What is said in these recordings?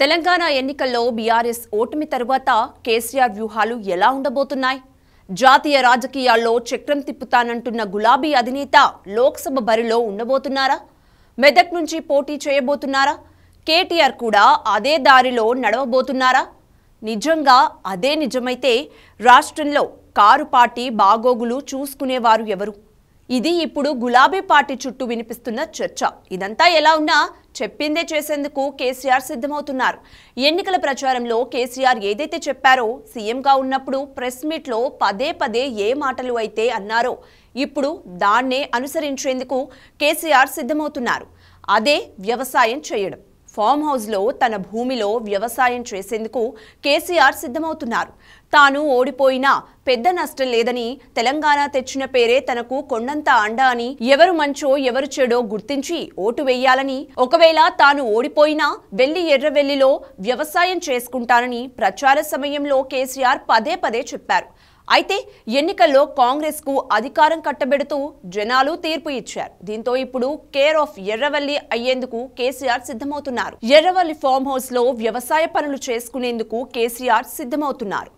తెలంగాణ ఎన్నికల్లో బీఆర్ఎస్ ఓటమి తరువాత కేసీఆర్ వ్యూహాలు ఎలా ఉండబోతున్నాయి? జాతీయ రాజకీయాల్లో చక్రం తిప్పుతానంటున్న గులాబీ అధినేత లోక్సభ బరిలో ఉండబోతున్నారా? మెదక్ నుంచి పోటీ చేయబోతున్నారా? కేటీఆర్ కూడా అదే దారిలో నడవబోతున్నారా? నిజంగా అదే నిజమైతే రాష్ట్రంలో కారు పార్టీ బాగోగులు చూసుకునేవారు ఎవరు? ఇది ఇప్పుడు గులాబీ పార్టీ చుట్టూ వినిపిస్తున్న చర్చ. ఇదంతా ఎలా ఉన్నా చెప్పిందే చేసేందుకు కేసీఆర్ సిద్ధమవుతున్నారు. ఎన్నికల ప్రచారంలో కేసీఆర్ ఏదైతే చెప్పారో సీఎంగా ఉన్నప్పుడు ప్రెస్ మీట్లో పదే పదే ఏ మాటలు అయితే అన్నారో ఇప్పుడు దాన్నే అనుసరించేందుకు కేసీఆర్ సిద్ధమవుతున్నారు. అదే వ్యవసాయం చేయడం. ఫామ్ హౌస్లో తన భూమిలో వ్యవసాయం చేసేందుకు కేసీఆర్ సిద్ధమవుతున్నారు. తాను ఓడిపోయినా పెద్ద నష్టం లేదని తెలంగాణ తెచ్చిన పేరే తనకు కొండంత అండ అని ఎవరు మంచో ఎవరు చెడో గుర్తించి ఓటు వేయాలని ఒకవేళ తాను ఓడిపోయినా వెళ్ళి ఎర్రవెల్లిలో వ్యవసాయం చేసుకుంటానని ప్రచార సమయంలో కేసీఆర్ పదే పదే చెప్పారు. అయితే ఎన్నికల్లో కాంగ్రెస్కు అధికారం కట్టబెడుతూ జనాలు తీర్పు ఇచ్చారు. దీంతో ఇప్పుడు కేర్ ఆఫ్ ఎర్రవల్లి అయ్యేందుకు కేసీఆర్ సిద్ధమవుతున్నారు. ఎర్రవల్లి ఫామ్ హౌస్లో వ్యవసాయ పనులు చేసుకునేందుకు కేసీఆర్ సిద్ధమవుతున్నారు.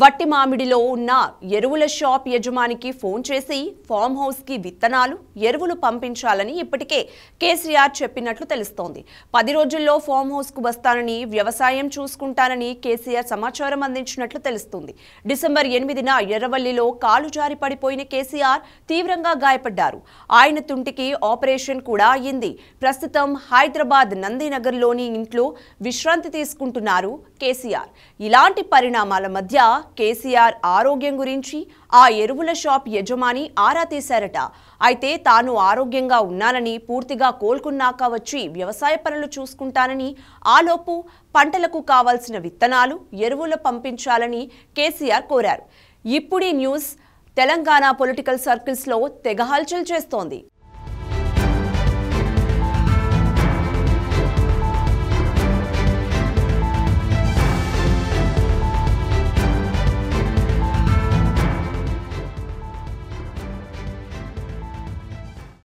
వట్టి మామిడిలో ఉన్న ఎరువుల షాప్ యజమానికి ఫోన్ చేసి ఫామ్ హౌస్కి విత్తనాలు ఎరువులు పంపించాలని ఇప్పటికే కేసీఆర్ చెప్పినట్లు తెలుస్తోంది. పది రోజుల్లో ఫామ్ హౌస్కు వస్తానని వ్యవసాయం చూసుకుంటానని కేసీఆర్ సమాచారం అందించినట్లు తెలుస్తుంది. డిసెంబర్ ఎనిమిదిన ఎర్రవల్లిలో కాలు జారి పడిపోయిన కేసీఆర్ తీవ్రంగా గాయపడ్డారు. ఆయన తుంటికి ఆపరేషన్ కూడా అయ్యింది. ప్రస్తుతం హైదరాబాద్ నందినగర్లోని ఇంట్లో విశ్రాంతి తీసుకుంటున్నారు కేసీఆర్. ఇలాంటి పరిణామాల మధ్య కేసీఆర్ ఆరోగ్యం గురించి ఆ ఎరువుల షాప్ యజమాని ఆరా తీశారట. అయితే తాను ఆరోగ్యంగా ఉన్నానని పూర్తిగా కోలుకున్నాక వచ్చి వ్యవసాయ పనులు చూసుకుంటానని ఆలోపు పంటలకు కావాల్సిన విత్తనాలు ఎరువులు పంపించాలని కేసీఆర్ కోరారు. ఇప్పుడీ న్యూస్ తెలంగాణ పొలిటికల్ సర్కిల్స్లో తెగ హల్చల్ చేస్తోంది.